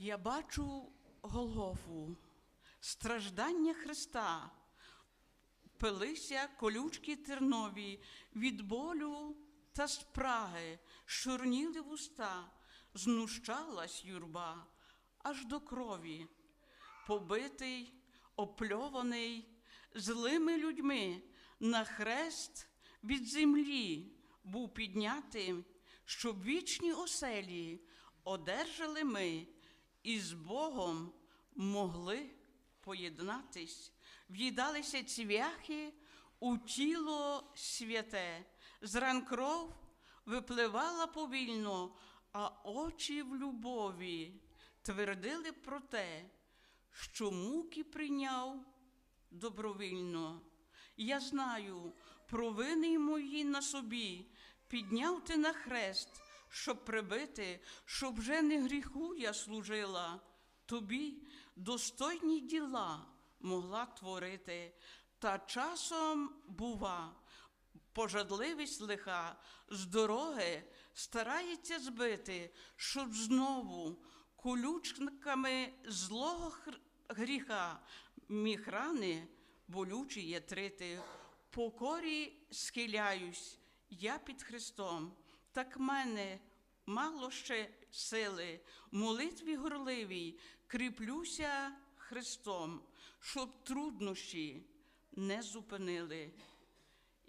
Я бачу Голгофу, страждання Христа, пилися колючки тернові від болю та спраги, шурніли вуста, знущалась юрба аж до крові, побитий, опльований злими людьми. На хрест від землі був піднятий, щоб вічні оселі одержали ми і з Богом могли поєднатись, в'їдалися цвяхи у тіло святе, зран кров випливала повільно, а очі в любові твердили про те, що муки прийняв добровільно. Я знаю, провини мої на собі, підняв ти на хрест, щоб прибити, щоб вже не гріху я служила, тобі достойні діла могла творити, та часом бува. Пожадливість лиха з дороги старається збити, щоб знову колючками злого гріха міг рани болючі ятрити. Покорі схиляюсь, я під Христом, так мене мало ще сили, молитві горливій кріплюся Христом, щоб труднощі не зупинили.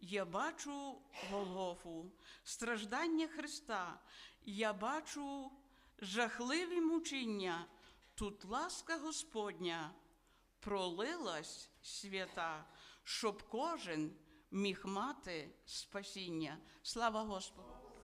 Я бачу Голгофу, страждання Христа, я бачу жахливі мучення. Тут ласка Господня пролилась свята, щоб кожен міг мати спасіння. Слава Господу!